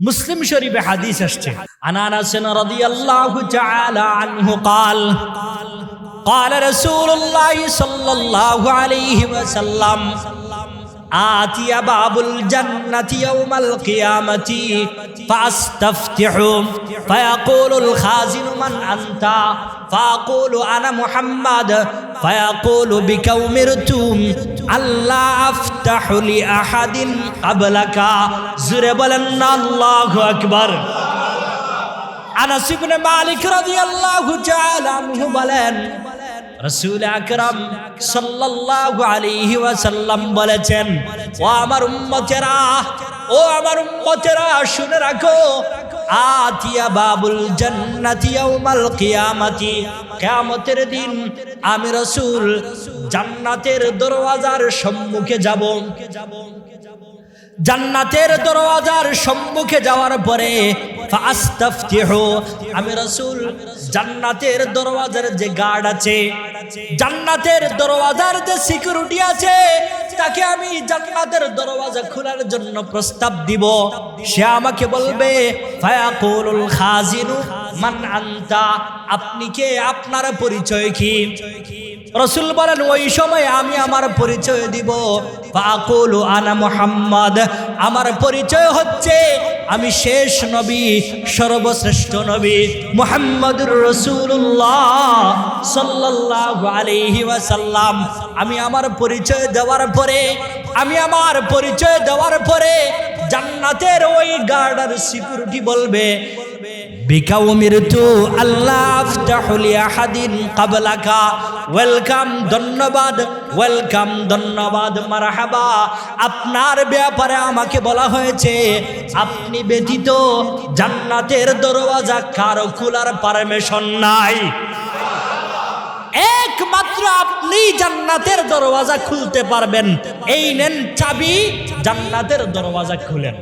মুসলিম শরীফে হাদিস আসছে আনানাস রাদিয়াল্লাহু তাআলা আনহু قال قال رسول الله صلى الله عليه وسلم آتي باب الجنة يوم القيامة فأستفتح فيقول الخازن من أنت فأقول أنا محمد ফায়াকুলু বিকা উমিরতু আল্লাহ আফতাহু লি আহাদিন ক্বাবলাকা জুরে বলেন না, আল্লাহু আকবার। আনাস ইবনে মালিক রাদিয়াল্লাহু তাআলা আনহু বলেন, রসুল আকরাম সাল্লাল্লাহু আলাইহি ওয়াসাল্লাম বলেছেন, ও আমার উম্মতেরা, ও আমার উম্মতেরা, শুনে রাখো আতিয়া বাবুল জান্নাতি ইয়াউমাল কিয়ামাতি। কিয়ামতের দিন আমি রাসূল জান্নাতের দরওয়াজার সম্মুখে যাব। জান্নাতের দরওয়াজার সম্মুখে যাওয়ার পরে আমি রাসূল জান্নাতের দরওয়াজার যে গার্ড আছে, জান্নাতের দরওয়াজার যে সিকিউরিটি আছে তাকে আমি জান্নাতের দরওয়াজা খোলার জন্য প্রস্তাব দিব। সে আমাকে বলবে, ফায়াকুলুল খাজিনু, মান আনতা? আপনি কে? আপনার পরিচয় কি? রসুল বলেন, ওই সময় আমি আমার পরিচয় দিব। ফাকুলু আনা মোহাম্মদ। আমার পরিচয় হচ্ছে, আমি শেষ নবী, সর্বশ্রেষ্ঠ নবী মুহাম্মদুর রসুল্লাহ সাল্লাল্লাহু আলাইহি ওয়াসাল্লাম। আমি আমার পরিচয় দেওয়ার পরে, আমি আমার পরিচয় দেওয়ার পরে জান্নাতের ওই গার্ডার সিকিউরিটি বলবে বিকাউ মৃত্যু আল্লাহ আহাদিন কাবলাকা। ওয়েলকাম ধন্যবাদ ওয়েলকাম ধন্যবাদ, মারহাবা। আপনার ব্যাপারে আমাকে বলা হয়েছে, আপনি ব্যতীত জান্নাতের দরওয়াজা কারও খোলার পারমিশন নাই। একমাত্র আপনি জান্নাতের দরওয়াজা খুলতে পারবেন। এই নেন চাবি জান্নাতের দরওয়াজা খুলেন।